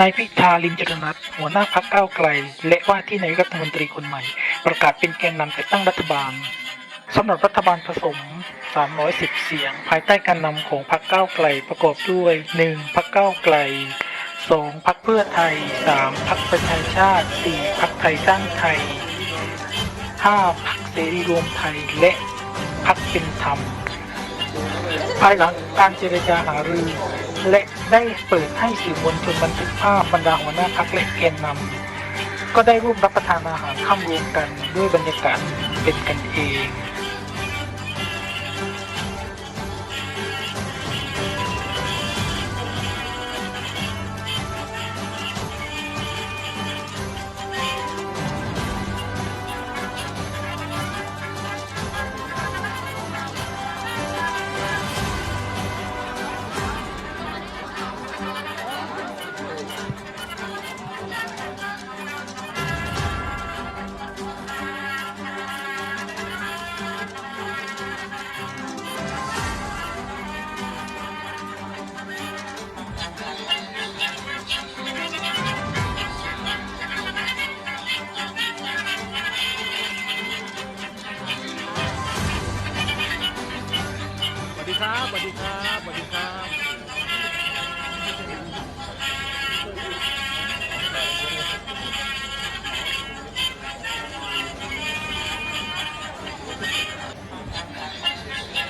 นายพิธาลิมจริญรัตน์หัวหน้าพักก้าวไกล และว่าที่นายกรัฐมนตรีคนใหม่ ประกาศเป็นแกนนำจัดตั้งรัฐบาลสำหรับรัฐบาลผสม 310 เสียง ภายใต้การนำของพรรคก้าวไกลประกอบด้วย 1. พรรคก้าวไกล 2. พรรคเพื่อไทย 3. พรรคประชาชาติ 4. พรรคไทยสร้างไทย 5. พรรคเสรีรวมไทยและพรรคเป็นธรรม ภายหลังการเจรจาหารือ และได้เปิดให้สื่อมวลชนบันทึกภาพบรรดาหัวหน้าพักและแกนนำก็ได้ร่วมรับประทานอาหารข้ามรวมกันด้วยบรรยากาศเป็นกันเอง ครับสวัสดีครับสวัสดีครับ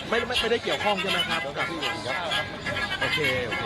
ไม่ไม่ไม่ได้เกี่ยวข้องใช่ไหมครับกับพี่หลวงครับโอเคโอเค